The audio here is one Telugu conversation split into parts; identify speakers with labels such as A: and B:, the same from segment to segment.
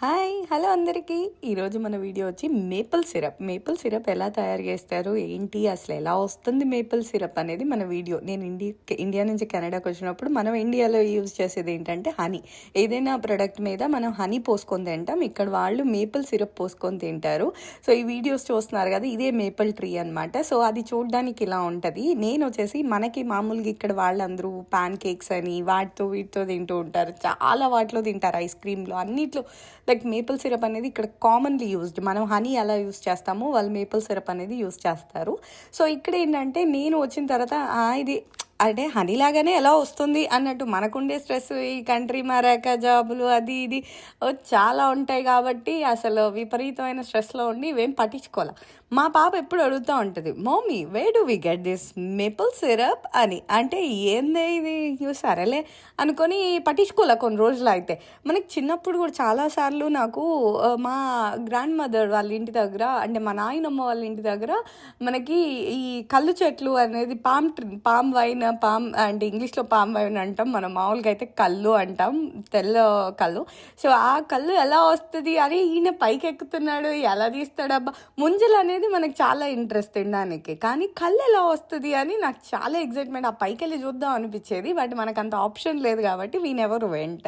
A: హాయ్ హలో అందరికీ. ఈరోజు మన వీడియో వచ్చి మేపుల్ సిరప్. మేపుల్ సిరప్ ఎలా తయారు చేస్తారు? ఏంటి? అసలు ఎలా వస్తుంది మేపుల్ సిరప్ అనేది మన వీడియో. నేను ఇండియా ఇండియా నుంచి కెనడాకి వచ్చినప్పుడు మనం ఇండియాలో యూజ్ చేసేది ఏంటంటే హనీ. ఏదైనా ప్రొడక్ట్ మీద మనం హనీ పోసుకొని తింటాం. ఇక్కడ వాళ్ళు మేపుల్ సిరప్ పోసుకొని తింటారు. సో ఈ వీడియోస్ చూస్తున్నారు కదా ఇదే మేపుల్ ట్రీ అనమాట సో అది చూడడానికి ఇలా ఉంటుంది. నేను వచ్చేసి మనకి మామూలుగా ఇక్కడ వాళ్ళందరూ పాన్ కేక్స్ అని వాటితో వీటితో తింటూ ఉంటారు. చాలా వాటిలో తింటారు ఐస్ క్రీమ్లో. అన్నిట్లో లైక్ మేపుల్ సిరప్ అనేది ఇక్కడ కామన్లీ యూజ్డ్ మనం హనీ ఎలా యూజ్ చేస్తామో వాళ్ళు మేపుల్ సిరప్ అనేది యూజ్ చేస్తారు. సో ఇక్కడ ఏంటంటే నేను వచ్చిన తర్వాత ఇది అంటే హనీ లాగానే ఎలా వస్తుంది అన్నట్టు మనకుండే స్ట్రెస్ ఈ కంట్రీ మారాక జాబులు అది ఇది చాలా ఉంటాయి కాబట్టి అసలు విపరీతమైన స్ట్రెస్లో ఉండి ఇవేం పట్టించుకోవాలి. మా పాప ఎప్పుడు అడుగుతూ ఉంటుంది mummy where do we get this maple syrup అని. అంటే ఏందే ఇది? సరేలే అనుకొని పట్టించుకోలే కొన్ని రోజులు అయితే. మనకి చిన్నప్పుడు కూడా చాలాసార్లు నాకు మా గ్రాండ్ మదర్ వాళ్ళ ఇంటి దగ్గర అంటే మా నాయనమ్మ వాళ్ళ ఇంటి దగ్గర మనకి ఈ కళ్ళు చెట్లు అనేది పామ్ పామ్ వైన్ పామ్ అంటే ఇంగ్లీష్లో పామ్ వైన్ అంటాం మనం మామూలుగా అయితే కళ్ళు అంటాం తెల్ల కళ్ళు. సో ఆ కళ్ళు ఎలా వస్తుంది? అరే ఈయన పైకి ఎక్కుతున్నాడు ఎలా తీస్తాడబ్బా? ముంజలు అనేది మనకి చాలా ఇంట్రెస్ట్ తినడానికి. కానీ కళ్ళు ఎలా వస్తుంది అని నాకు చాలా ఎగ్జైట్మెంట్ ఆ పైకి వెళ్ళి చూద్దాం అనిపించేది బట్ మనకు అంత ఆప్షన్ లేదు కాబట్టి వీనెవరు వెంట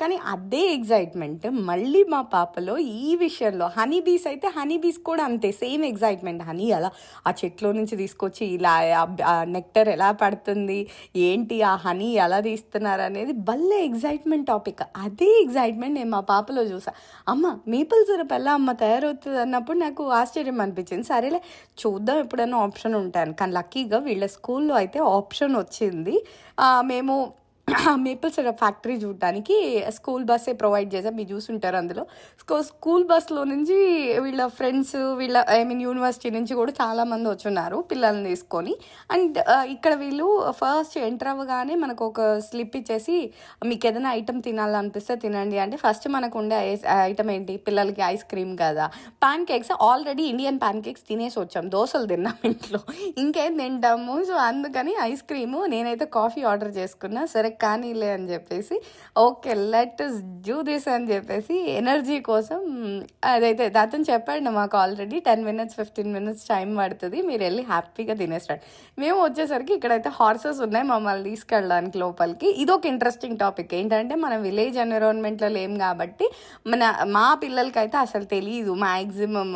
A: కానీ అదే ఎగ్జైట్మెంట్ మళ్ళీ మా పాపలో ఈ విషయంలో హనీ బీస్ అయితే హనీ బీస్ కూడా అంతే సేమ్ ఎగ్జైట్మెంట్ హనీ అలా ఆ చెట్లో నుంచి తీసుకొచ్చి ఇలా ఆ నెక్టర్ ఎలా పడుతుంది ఏంటి ఆ హనీ ఎలా తీస్తున్నారు అనేది భలే ఎగ్జైట్మెంట్ టాపిక్ అదే ఎగ్జైట్మెంట్ నేను మా పాపలో చూసా. అమ్మ మేపుల్ సిరప్ ఎలా అమ్మ తయారవుతుంది అన్నప్పుడు నాకు ఆశ్చర్యం అనిపించింది. సరేలే చూద్దాం ఎప్పుడైనా ఆప్షన్ ఉంటాను కానీ లక్కీగా వీళ్ళ స్కూల్లో అయితే ఆప్షన్ వచ్చింది. మేము మేపుల్ సిరప్ ఫ్యాక్టరీ చూడడానికి స్కూల్ బస్సే ప్రొవైడ్ చేసాం మీరు చూసుంటారు అందులో. సో స్కూల్ బస్లో నుంచి వీళ్ళ ఫ్రెండ్స్ వీళ్ళ ఐ మీన్ యూనివర్సిటీ నుంచి కూడా చాలామంది వచ్చున్నారు పిల్లల్ని తీసుకొని. అండ్ ఇక్కడ వీళ్ళు ఫస్ట్ ఎంటర్ అవ్వగానే మనకు ఒక స్లిప్ ఇచ్చేసి మీకు ఏదైనా ఐటమ్ తినాలనిపిస్తే తినండి. అంటే ఫస్ట్ మనకు ఉండే ఐటమ్ ఏంటి? పిల్లలకి ఐస్ క్రీమ్ కదా. Pancakes already Indian pancakes తినేసి వచ్చాం. దోశలు తిన్నాం ఇంట్లో. ఇంకేం తింటాము? సో అందుకని ఐస్ క్రీము నేనైతే కాఫీ ఆర్డర్ చేసుకున్నా. సరే కానీలే అని చెప్పేసి ఓకే లెట్ డూ దిస్ అని చెప్పేసి ఎనర్జీ కోసం అదైతే అతను చెప్పాడు మాకు already ten minutes fifteen minutes time పడుతుంది మీరు వెళ్ళి హ్యాపీగా తినేస్తాడు మేము వచ్చేసరికి ఇక్కడైతే హార్సెస్ ఉన్నాయి మమ్మల్ని తీసుకెళ్ళడానికి లోపలికి. ఇది ఒక ఇంట్రెస్టింగ్ టాపిక్ ఏంటంటే మన విలేజ్ ఎన్విరాన్మెంట్లో లేం కాబట్టి మన మా పిల్లలకైతే అసలు తెలియదు మ్యాక్సిమం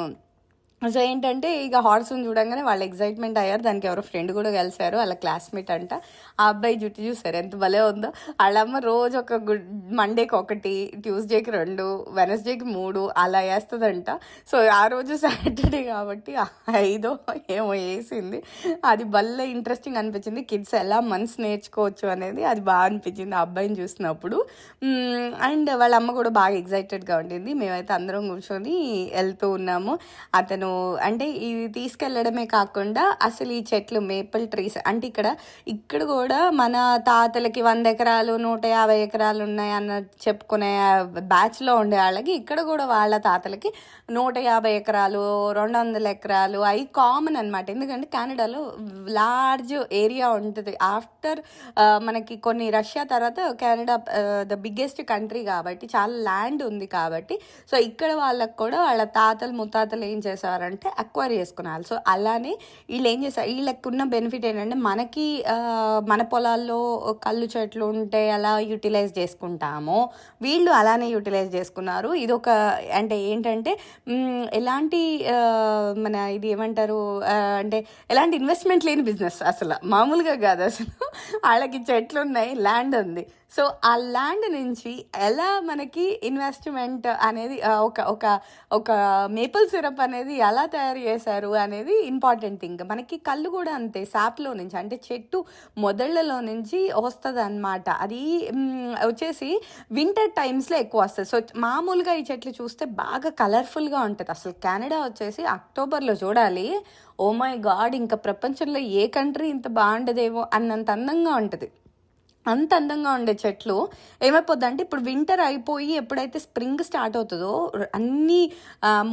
A: సో ఏంటంటే ఇక హార్స్ని చూడంగానే వాళ్ళు ఎగ్జైట్మెంట్ అయ్యారు. దానికి ఎవరో ఫ్రెండ్ కూడా కలిశారు. వాళ్ళ క్లాస్మేట్ అంట. ఆ అబ్బాయి జుట్టు చూసారు. ఎంత భలే ఉందో. వాళ్ళమ్మ రోజు ఒక గుడ్ మండేకి ఒకటి ట్యూస్డేకి రెండు వెనస్డేకి మూడు అలా వేస్తుందంట. సో ఆ రోజు సాటర్డే కాబట్టి ఐదో ఏమో వేసింది. అది భలే ఇంట్రెస్టింగ్ అనిపించింది. కిడ్స్ ఎలా మనసు నేర్చుకోవచ్చు అనేది అది బాగా అనిపించింది ఆ అబ్బాయిని చూసినప్పుడు. అండ్ వాళ్ళ అమ్మ కూడా బాగా ఎగ్జైటెడ్గా ఉండింది. మేమైతే అందరం కూర్చొని వెళ్తూ ఉన్నాము. అతను అంటే ఇది తీసుకెళ్ళడమే కాకుండా అసలు ఈ చెట్లు మేపల్ ట్రీస్ అంటే ఇక్కడ ఇక్కడ కూడా మన తాతలకి వంద ఎకరాలు నూట యాభై ఎకరాలు ఉన్నాయి అన్న చెప్పుకునే బ్యాచ్లో ఉండే వాళ్ళకి ఇక్కడ కూడా వాళ్ళ తాతలకి నూట యాభై ఎకరాలు రెండు వందల ఎకరాలు అవి కామన్ అనమాట ఎందుకంటే కెనడాలో లార్జ్ ఏరియా ఉంటుంది. ఆఫ్టర్ మనకి కొన్ని రష్యా తర్వాత కెనడా ద బిగ్గెస్ట్ కంట్రీ కాబట్టి చాలా ల్యాండ్ ఉంది కాబట్టి సో ఇక్కడ వాళ్ళకు కూడా వాళ్ళ తాతలు ముత్తాతలు ఏం చేసేవారంటే అక్వైర్ చేసుకున్నారు. సో అలానే వీళ్ళు ఏం చేస్తారు వీళ్ళకి ఉన్న బెనిఫిట్ ఏంటంటే మనకి మన పొలాల్లో కళ్ళు చెట్లు ఉంటే అలా యూటిలైజ్ చేసుకుంటామో. వీళ్ళు అలానే యూటిలైజ్ చేసుకున్నారు. ఇది ఒక అంటే ఏంటంటే ఎలాంటి మన ఇది ఏమంటారు అంటే ఎలాంటి ఇన్వెస్ట్మెంట్ లేని బిజినెస్ అసలు. మామూలుగా కాదు అసలు. వాళ్ళకి చెట్లు ఉన్నాయి ల్యాండ్ ఉంది. సో ఆ ల్యాండ్ నుంచి ఎలా మనకి ఇన్వెస్ట్మెంట్ అనేది ఒక ఒక ఒక మేపుల్ సిరప్ అనేది ఎలా తయారు చేశారు అనేది ఇంపార్టెంట్ థింగ్ మనకి కళ్ళు కూడా అంతే సాప్లో నుంచి అంటే చెట్టు మొదళ్ళలో నుంచి వస్తుంది అనమాట అది వచ్చేసి వింటర్ టైమ్స్లో ఎక్కువ వస్తుంది. సో మామూలుగా ఈ చెట్లు చూస్తే బాగా కలర్ఫుల్గా ఉంటుంది. అసలు కెనడా వచ్చేసి అక్టోబర్లో చూడాలి. ఓ మై గాడ్ ఇంకా ప్రపంచంలో ఏ కంట్రీ ఇంత బాగుండదేమో అన్నంత అందంగా ఉంటుంది. అంత అందంగా ఉండే చెట్లు ఏమైపోద్ది అంటే ఇప్పుడు వింటర్ అయిపోయి ఎప్పుడైతే స్ప్రింగ్ స్టార్ట్ అవుతుందో అన్ని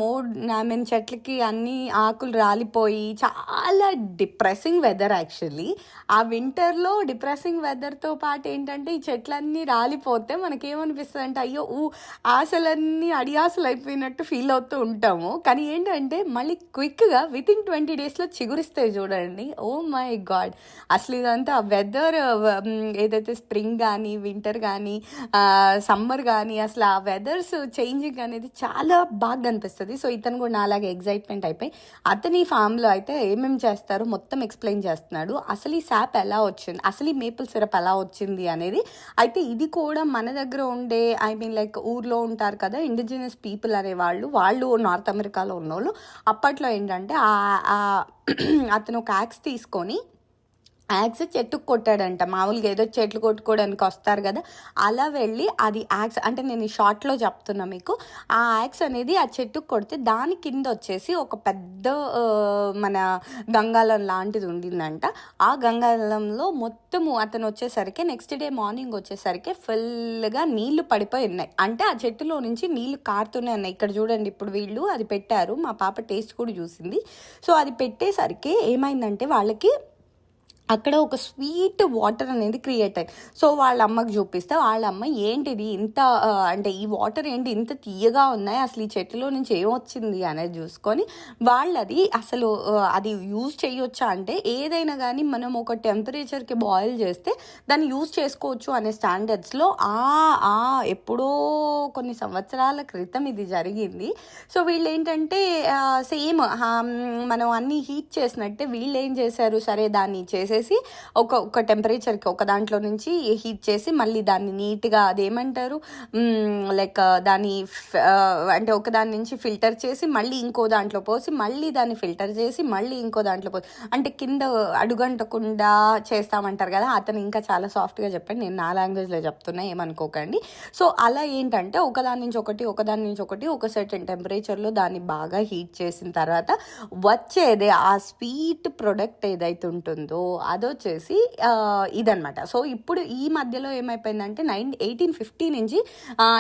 A: మోడ్ ఐ మీన్ చెట్లకి అన్ని ఆకులు రాలిపోయి చాలా డిప్రెసింగ్ వెదర్ యాక్చువల్లీ ఆ వింటర్లో డిప్రెసింగ్ వెదర్తో పాటు ఏంటంటే ఈ చెట్లన్నీ రాలిపోతే మనకేమనిపిస్తుంది అంటే అయ్యో ఊ ఆశలన్నీ అడియాసలు అయిపోయినట్టు ఫీల్ అవుతూ ఉంటాము. కానీ ఏంటంటే మళ్ళీ క్విక్గా విత్ ఇన్ ట్వంటీ డేస్లో చిగురిస్తాయి చూడండి. ఓ మై గాడ్ అసలు ఇదంతా వెదర్ ఏదైతే స్ప్రింగ్ కానీ వింటర్ కానీ సమ్మర్ కానీ అసలు ఆ వెదర్స్ చేంజింగ్ అనేది చాలా బాగా అనిపిస్తుంది. సో ఇతను కూడా నాలాగే ఎగ్జైట్మెంట్ అయిపోయి అతని ఫామ్లో అయితే ఏమేమి చేస్తారో మొత్తం ఎక్స్ప్లెయిన్ చేస్తున్నాడు. అసలు ఈ శాప్ ఎలా వచ్చింది? అసలు ఈ మేపుల్ సిరప్ ఎలా వచ్చింది అనేది అయితే ఇది కూడా మన దగ్గర ఉండే ఐ మీన్ లైక్ ఊర్లో ఉంటారు కదా ఇండిజినస్ పీపుల్ అనే వాళ్ళు వాళ్ళు నార్త్ అమెరికాలో ఉన్నోళ్ళు అప్పట్లో ఏంటంటే అతను ఒక యాక్స్ తీసుకొని యాక్స్ చెట్టుకు కొట్టాడంట. మామూలుగా ఏదో చెట్లు కొట్టుకోవడానికి వస్తారు కదా. అలా వెళ్ళి అది యాక్స్ అంటే నేను ఈ షార్ట్లో చెప్తున్నా మీకు. ఆ యాక్స్ అనేది ఆ చెట్టుకు కొడితే దాని కింద వచ్చేసి ఒక పెద్ద మన గంగాలం లాంటిది ఉండిందంట. ఆ గంగాలంలో మొత్తము అతను వచ్చేసరికి నెక్స్ట్ డే మార్నింగ్ వచ్చేసరికి ఫుల్గా నీళ్ళు పడిపోయి ఉన్నాయి. అంటే ఆ చెట్టులో నుంచి నీళ్ళు కారుతూనే ఉన్నాయి. ఇక్కడ చూడండి ఇప్పుడు వీళ్ళు అది పెట్టారు. మా పాప టేస్ట్ కూడా చూసింది. సో అది పెట్టేసరికి ఏమైందంటే వాళ్ళకి అక్కడ ఒక స్వీట్ వాటర్ అనేది క్రియేట్ అయ్యి సో వాళ్ళ అమ్మకి చూపిస్తే వాళ్ళ అమ్మ ఏంటిది ఇంత అంటే ఈ వాటర్ ఏంటి ఇంత తీయగా ఉన్నాయి? అసలు ఈ చెట్టులో నుంచి ఏమొచ్చింది అనేది చూసుకొని వాళ్ళది అసలు అది యూజ్ చేయొచ్చా అంటే ఏదైనా కానీ మనం ఒక టెంపరేచర్కి బాయిల్ చేస్తే దాన్ని యూజ్ చేసుకోవచ్చు అనే స్టాండర్డ్స్లో ఆ ఆ ఎప్పుడో కొన్ని సంవత్సరాల క్రితం ఇది జరిగింది. సో వీళ్ళు ఏంటంటే సేమ్ మనం అన్ని హీట్ చేసినట్టే వీళ్ళు ఏం చేశారు? సరే దాన్ని చేసే చేసి ఒక ఒక టెంపరేచర్కి ఒక దాంట్లో నుంచి హీట్ చేసి మళ్ళీ దాన్ని నీట్గా అదేమంటారు? లైక్ uh, దాన్ని uh, అంటే ఒక దాని నుంచి ఫిల్టర్ చేసి మళ్ళీ ఇంకో దాంట్లో పోసి మళ్ళీ దాన్ని ఫిల్టర్ చేసి మళ్ళీ ఇంకో దాంట్లో పోసి అంటే కింద అడుగంటకుండా చేస్తామంటారు కదా అతను ఇంకా చాలా సాఫ్ట్గా చెప్పండి. నేను నా లాంగ్వేజ్లో చెప్తున్నా ఏమనుకోకండి. సో అలా ఏంటంటే ఒకదాని నుంచి ఒకటి ఒకదాని నుంచి ఒకటి ఒక సర్టెన్ టెంపరేచర్లో దాన్ని బాగా హీట్ చేసిన తర్వాత వచ్చేదే ఆ స్వీట్ ప్రొడక్ట్ ఏదైతే ఉంటుందో అదొచ్చేసి ఇదనమాట సో ఇప్పుడు ఈ మధ్యలో ఏమైపోయిందంటే నైన్ ఎయిటీన్ ఫిఫ్టీ నుంచి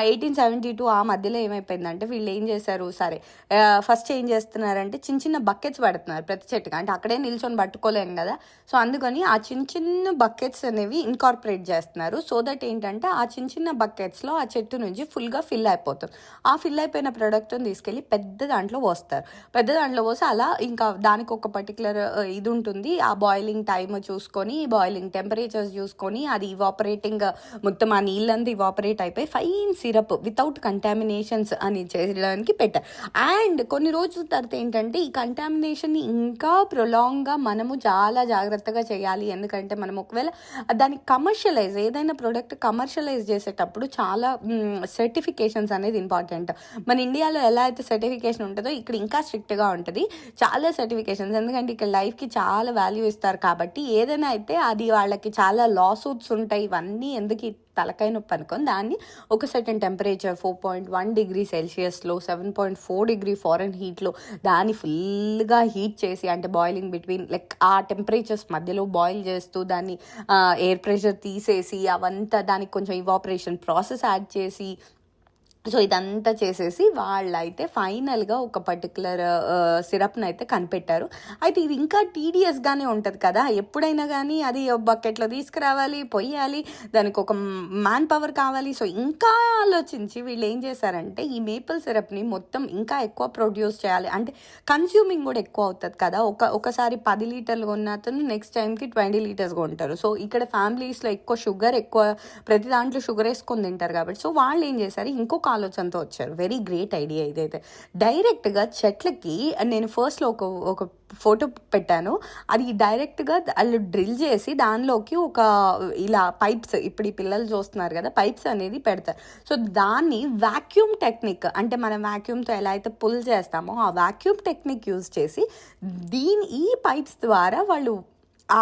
A: ఎయిటీన్ సెవెంటీ టూ ఆ మధ్యలో ఏమైపోయిందంటే వీళ్ళు ఏం చేశారు సరే ఫస్ట్ ఏం చేస్తున్నారంటే చిన్న చిన్న బకెట్స్ పెడుతున్నారు ప్రతి చెట్టుకి. అంటే అక్కడే నిల్చొని పట్టుకోలేము కదా. సో అందుకని ఆ చిన్న చిన్న బకెట్స్ అనేవి ఇన్కార్పొరేట్ చేస్తున్నారు. సో దట్ ఏంటంటే ఆ చిన్న చిన్న బకెట్స్లో ఆ చెట్టు నుంచి ఫుల్గా ఫిల్ అయిపోతుంది. ఆ ఫిల్ అయిపోయిన ప్రోడక్ట్ని తీసుకెళ్ళి పెద్ద దాంట్లో పోస్తారు. పెద్ద దాంట్లో పోసి అలా ఇంకా దానికి ఒక పర్టికులర్ ఇది ఉంటుంది. ఆ బాయిలింగ్ టైం చూసుకొని బాయిలింగ్ టెంపరేచర్స్ చూసుకొని అది ఇవాపరేటింగ్ మొత్తం ఆ నీళ్ళంతా ఇవాపరేట్ అయిపోయి ఫైన్ సిరప్ వితౌట్ కంటామినేషన్స్ అని చేయడానికి పెట్టారు. అండ్ కొన్ని రోజుల తర్వాత ఏంటంటే ఈ కంటామినేషన్ని ఇంకా ప్రొలాంగ్గా మనము చాలా జాగ్రత్తగా చేయాలి. ఎందుకంటే మనం ఒకవేళ దాన్ని కమర్షియలైజ్ ఏదైనా ప్రోడక్ట్ కమర్షియలైజ్ చేసేటప్పుడు చాలా సర్టిఫికేషన్స్ అనేది ఇంపార్టెంట్ మన ఇండియాలో ఎలా అయితే సర్టిఫికేషన్ ఉంటుందో ఇక్కడ ఇంకా స్ట్రిక్ట్గా ఉంటుంది. చాలా సర్టిఫికేషన్స్ ఎందుకంటే ఇక్కడ లైఫ్కి చాలా వాల్యూ ఇస్తారు కాబట్టి ఏదైనా అయితే అది వాళ్ళకి చాలా లాసూట్స్ ఉంటాయి. ఇవన్నీ ఎందుకు తలకాయ నొప్పి అనుకొని దాన్ని ఒక certain temperature four point one degree సెల్సియస్లో seven point four degree ఫారెన్ హీట్లో దాన్ని ఫుల్గా హీట్ చేసి అంటే బాయిలింగ్ బిట్వీన్ లైక్ ఆ టెంపరేచర్స్ మధ్యలో బాయిల్ చేస్తూ దాన్ని ఎయిర్ ప్రెషర్ తీసేసి అవంతా దానికి కొంచెం ఇవాపరేషన్ ప్రాసెస్ యాడ్ చేసి సో ఇదంతా చేసేసి వాళ్ళైతే ఫైనల్గా ఒక పర్టికులర్ సిరప్ని అయితే కనిపెట్టారు. అయితే ఇది ఇంకా టీడీఎస్గానే ఉంటుంది కదా. ఎప్పుడైనా కానీ అది బకెట్లో తీసుకురావాలి పొయ్యాలి దానికి ఒక మ్యాన్ పవర్ కావాలి. సో ఇంకా ఆలోచించి వీళ్ళు ఏం చేశారంటే ఈ మేపుల్ సిరప్ని మొత్తం ఇంకా ఎక్కువ ప్రొడ్యూస్ చేయాలి. అంటే కన్స్యూమింగ్ కూడా ఎక్కువ అవుతుంది కదా. ఒక ఒకసారి పది లీటర్లు కొన్న అతను నెక్స్ట్ టైంకి ట్వంటీ లీటర్స్ కొంటారు. సో ఇక్కడ ఫ్యామిలీస్లో ఎక్కువ షుగర్ ఎక్కువ ప్రతి దాంట్లో షుగర్ వేసుకొని తింటారు కాబట్టి. సో వాళ్ళు ఏం చేశారు ఇంకొక ఆలోచనతో వచ్చారు. వెరీ గ్రేట్ ఐడియా ఇదైతే. డైరెక్ట్గా చెట్లకి నేను ఫస్ట్లో ఒక ఒక ఫోటో పెట్టాను. అది డైరెక్ట్గా వాళ్ళు డ్రిల్ చేసి దానిలోకి ఒక ఇలా పైప్స్ ఇప్పుడు ఈ పిల్లలు చూస్తున్నారు కదా పైప్స్ అనేది పెడతారు. సో దాన్ని వాక్యూమ్ టెక్నిక్ అంటే మనం వాక్యూమ్తో ఎలా అయితే పుల్ చేస్తామో ఆ వాక్యూమ్ టెక్నిక్ యూజ్ చేసి దీని ఈ పైప్స్ ద్వారా వాళ్ళు ఆ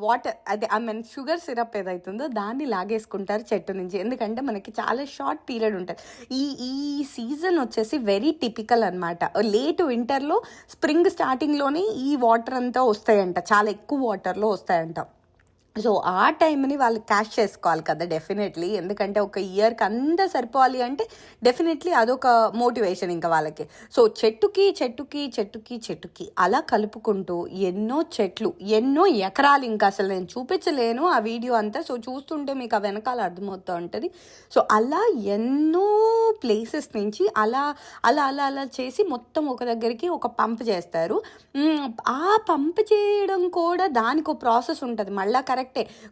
A: వాటర్ అదే ఐ మీన్ షుగర్ సిరప్ ఏదైతుందో దాన్ని లాగేసుకుంటారు చెట్టు నుంచి. ఎందుకంటే మనకి చాలా షార్ట్ పీరియడ్ ఉంటుంది. ఈ ఈ సీజన్ వచ్చేసి వెరీ టిపికల్ అనమాట లేట్ వింటర్లో స్ప్రింగ్ స్టార్టింగ్లోనే ఈ వాటర్ అంతా వస్తాయంట. చాలా ఎక్కువ వాటర్లో వస్తాయంట. సో ఆ టైంని వాళ్ళు క్యాష్ చేసుకోవాలి కదా డెఫినెట్లీ. ఎందుకంటే ఒక ఇయర్కి అంతా సరిపోవాలి అంటే డెఫినెట్లీ అదొక మోటివేషన్ ఇంకా వాళ్ళకి. సో చెట్టుకి చెట్టుకి చెట్టుకి చెట్టుకి అలా కలుపుకుంటూ ఎన్నో చెట్లు ఎన్నో ఎకరాలు ఇంకా అసలు నేను చూపించలేను ఆ వీడియో అంతా. సో చూస్తుంటే మీకు ఆ వెనకాల అర్థమవుతూ ఉంటుంది. సో అలా ఎన్నో ప్లేసెస్ నుంచి అలా అలా అలా అలా చేసి మొత్తం ఒక దగ్గరికి ఒక పంప్ చేస్తారు. ఆ పంప్ చేయడం కూడా దానికి ఒక ప్రాసెస్ ఉంటుంది. మళ్ళీ కరెక్ట్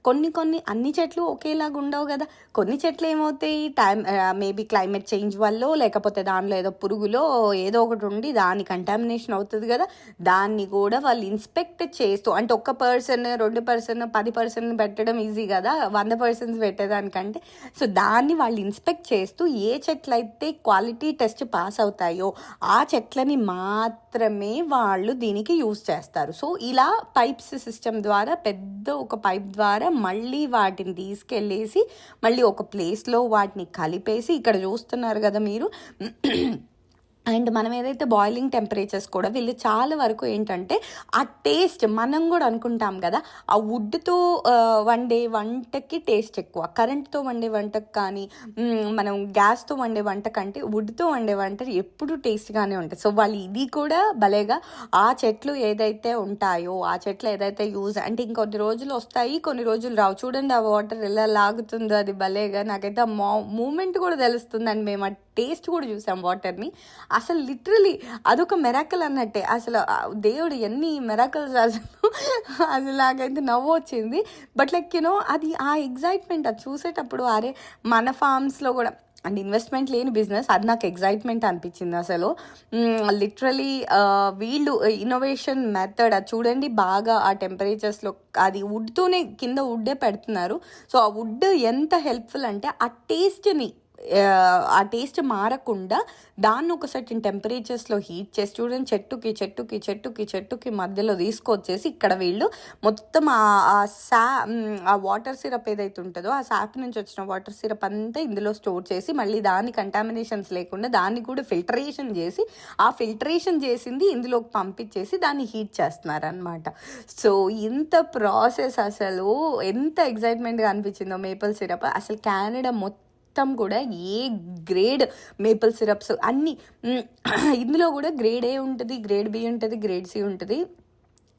A: కొన్ని కొన్ని అన్ని చెట్లు ఒకేలాగా ఉండవు కదా. కొన్ని చెట్లు ఏమవుతాయి? టైం మేబీ క్లైమేట్ చేంజ్ వల్ల లేకపోతే దానిలో ఏదో పురుగులో ఏదో ఒకటి ఉండి దాని కంటామినేషన్ అవుతుంది కదా. దాన్ని కూడా వాళ్ళు ఇన్స్పెక్ట్ చేస్తూ అంటే ఒక్క పర్సన్ రెండు పర్సన్ పది పర్సన్ పెట్టడం ఈజీ కదా. వంద పర్సన్స్ పెట్టేదానికంటే. సో దాన్ని వాళ్ళు ఇన్స్పెక్ట్ చేస్తూ ఏ చెట్లు అయితే క్వాలిటీ టెస్ట్ పాస్ అవుతాయో ఆ చెట్లని మాత్రమే వాళ్ళు దీనికి యూస్ చేస్తారు. సో ఇలా పైప్స్ సిస్టమ్ ద్వారా పెద్ద ఒక పైప్ ద్వారా మళ్ళీ వాటిని తీసుకెళ్ళేసి మళ్ళీ ఒక ప్లేస్లో వాటిని కలిపేసి ఇక్కడ చూస్తున్నారు కదా మీరు అండ్ మనం ఏదైతే బాయిలింగ్ టెంపరేచర్స్ కూడా వీళ్ళు చాలా వరకు ఏంటంటే ఆ టేస్ట్ మనం కూడా అనుకుంటాం కదా ఆ వుడ్తో వండే వంటకి టేస్ట్ ఎక్కువ. కరెంట్తో వండే వంటకు కానీ మనం గ్యాస్తో వండే వంట కంటే వుడ్తో వండే వంట ఎప్పుడు టేస్ట్గానే ఉంటుంది. సో వాళ్ళు ఇది కూడా భలేగా ఆ చెట్లు ఏదైతే ఉంటాయో ఆ చెట్లు ఏదైతే యూజ్ అంటే ఇంకొన్ని రోజులు వస్తాయి కొన్ని రోజులు రావు. చూడండి ఆ వాటర్ ఎలా లాగుతుందో అది భలేగా నాకైతే ఆ మూమెంట్ కూడా తెలుస్తుందండి మేము టేస్ట్ కూడా చూసాం వాటర్ని. అసలు లిటరలీ అదొక మెరాకల్ అన్నట్టే. అసలు దేవుడు ఎన్ని మెరాకల్స్ అసలు అసలు నాకైతే నవ్వు వచ్చింది. బట్ లైక్ యూనో అది ఆ ఎగ్జైట్మెంట్ అది చూసేటప్పుడు అరే మన ఫార్మ్స్లో కూడా అండ్ ఇన్వెస్ట్మెంట్ లేని బిజినెస్ అది నాకు ఎగ్జైట్మెంట్ అనిపించింది అసలు. లిటరలీ వీళ్ళు ఇన్నోవేషన్ మెథడ్ అది చూడండి బాగా ఆ టెంపరేచర్స్లో అది వుడ్తోనే కింద వుడ్డే పెడుతున్నారు. సో ఆ వుడ్ ఎంత హెల్ప్ఫుల్ అంటే ఆ టేస్ట్ని ఆ టేస్ట్ మారకుండా దాన్ని ఒక సర్టన్ టెంపరేచర్స్లో హీట్ చేసి చూడండి చెట్టుకి చెట్టుకి చెట్టుకి చెట్టుకి మధ్యలో తీసుకొచ్చేసి ఇక్కడ వీళ్ళు మొత్తం ఆ సా ఆ వాటర్ సిరప్ ఏదైతే ఉంటుందో ఆ సాప్ నుంచి వచ్చిన వాటర్ సిరప్ అంతా ఇందులో స్టోర్ చేసి మళ్ళీ దాని కంటామినేషన్స్ లేకుండా దాన్ని కూడా ఫిల్టరేషన్ చేసి ఆ ఫిల్టరేషన్ చేసింది ఇందులోకి పంపించేసి దాన్ని హీట్ చేస్తున్నారనమాట సో ఇంత ప్రాసెస్ అసలు ఎంత ఎగ్జైట్మెంట్గా అనిపించిందో మేపల్ సిరప్ అసలు కెనడా మొత్తం మొత్తం కూడా ఏ గ్రేడ్ మేపుల్ సిరప్స్ అన్నీ ఇందులో కూడా గ్రేడ్ ఏ ఉంటుంది గ్రేడ్ బి ఉంటుంది గ్రేడ్ సి ఉంటుంది.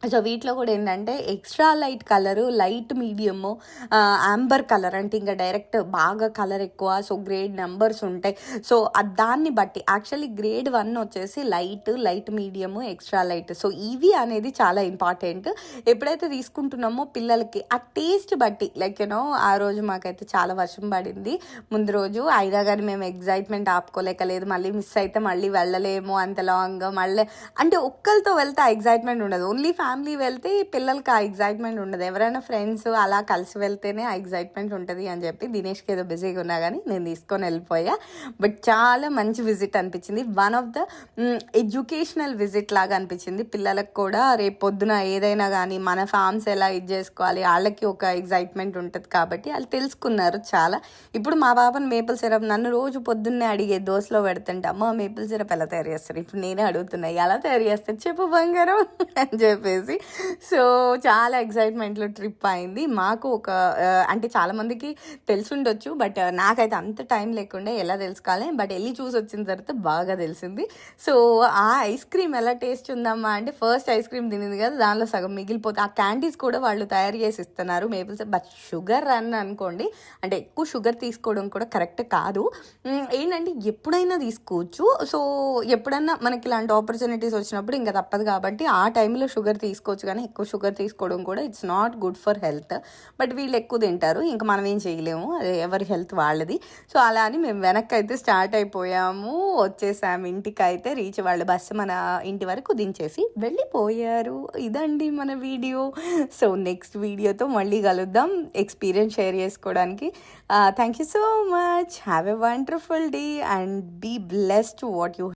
A: సో వీటిలో కూడా ఏంటంటే extra light colour light medium amber colour అంటే ఇంకా డైరెక్ట్ బాగా కలర్ ఎక్కువ సో గ్రేడ్ నెంబర్స్ ఉంటాయి. సో దాన్ని బట్టి యాక్చువల్లీ గ్రేడ్ వన్ వచ్చేసి light light medium extra light. So ఇవి అనేది చాలా ఇంపార్టెంట్. ఎప్పుడైతే తీసుకుంటున్నామో పిల్లలకి ఆ టేస్ట్ బట్టి లైక్ యూనో ఆ రోజు మాకైతే చాలా వర్షం పడింది. ముందు రోజు అయినా కానీ మేము ఎగ్జైట్మెంట్ ఆపుకోలేకలేదు మళ్ళీ మిస్ అయితే మళ్ళీ వెళ్ళలేము అంత లాంగ్ మళ్ళీ అంటే ఒక్కరితో వెళ్తే ఆ ఎగ్జైట్మెంట్ ఉండదు. ఓన్లీ ఫ్యామిలీ ఫ్యామిలీ వెళ్తే పిల్లలకి ఆ ఎగ్జైట్మెంట్ ఉండదు. ఎవరైనా ఫ్రెండ్స్ అలా కలిసి వెళ్తేనే ఆ ఎగ్జైట్మెంట్ ఉంటుంది అని చెప్పి దినేష్కి ఏదో బిజీగా ఉన్నా కానీ నేను తీసుకొని వెళ్ళిపోయా. బట్ చాలా మంచి విజిట్ అనిపించింది. One of the educational visit లాగా అనిపించింది. పిల్లలకు కూడా రేపు పొద్దున ఏదైనా కానీ మన ఫార్మ్స్ ఎలా ఇది చేసుకోవాలి వాళ్ళకి ఒక ఎగ్జైట్మెంట్ ఉంటుంది కాబట్టి వాళ్ళు తెలుసుకున్నారు చాలా. ఇప్పుడు మా పాపని మేపుల్ సిరప్ నన్ను రోజు పొద్దున్నే అడిగే దోశలో పెడుతుంటే అమ్మ మేపుల్ సిరప్ ఎలా తయారు చేస్తారు? ఇప్పుడు నేనే అడుగుతున్నాయి ఎలా తయారు చేస్తారు? చెప్పు బంగారం అని చెప్పేసి. సో చాలా ఎగ్జైట్మెంట్లో ట్రిప్ అయింది. మాకు ఒక అంటే చాలామందికి మందికి బట్ నాకైతే అంత టైం లేకుండా ఎలా తెలుసుకోవాలి బట్ వెళ్ళి చూసి వచ్చిన తర్వాత బాగా తెలిసింది. సో ఆ ఐస్ క్రీమ్ ఎలా టేస్ట్ ఉందమ్మా అంటే ఫస్ట్ ఐస్ క్రీమ్ తినేది కదా దానిలో సగం మిగిలిపోతే ఆ క్యాండీస్ కూడా వాళ్ళు తయారు చేసి ఇస్తున్నారు మేబుల్స్ బట్ షుగర్ రన్ అనుకోండి అంటే ఎక్కువ షుగర్ తీసుకోవడం కూడా కరెక్ట్ కాదు. ఏంటంటే ఎప్పుడైనా తీసుకోవచ్చు. సో ఎప్పుడన్నా మనకి ఇలాంటి ఆపర్చునిటీస్ వచ్చినప్పుడు ఇంకా తప్పదు కాబట్టి ఆ టైంలో షుగర్ తీసుకోవచ్చు కానీ ఎక్కువ షుగర్ తీసుకోవడం కూడా it's not good for health. But వీళ్ళు ఎక్కువ తింటారు. ఇంకా మనం ఏం చేయలేము. అది ఎవరి హెల్త్ వాళ్ళది. సో అలా అని మేము వెనక్కి అయితే స్టార్ట్ అయిపోయాము. వచ్చేసాము ఇంటికి అయితే రీచ్ వాళ్ళ బస్సు మన ఇంటి వరకు దించేసి వెళ్ళిపోయారు. ఇదండి మన వీడియో. సో నెక్స్ట్ వీడియోతో మళ్ళీ కలుద్దాం. ఎక్స్పీరియన్స్ షేర్ చేసుకోవడానికి. Thank you so much. Have a wonderful day and be blessed what you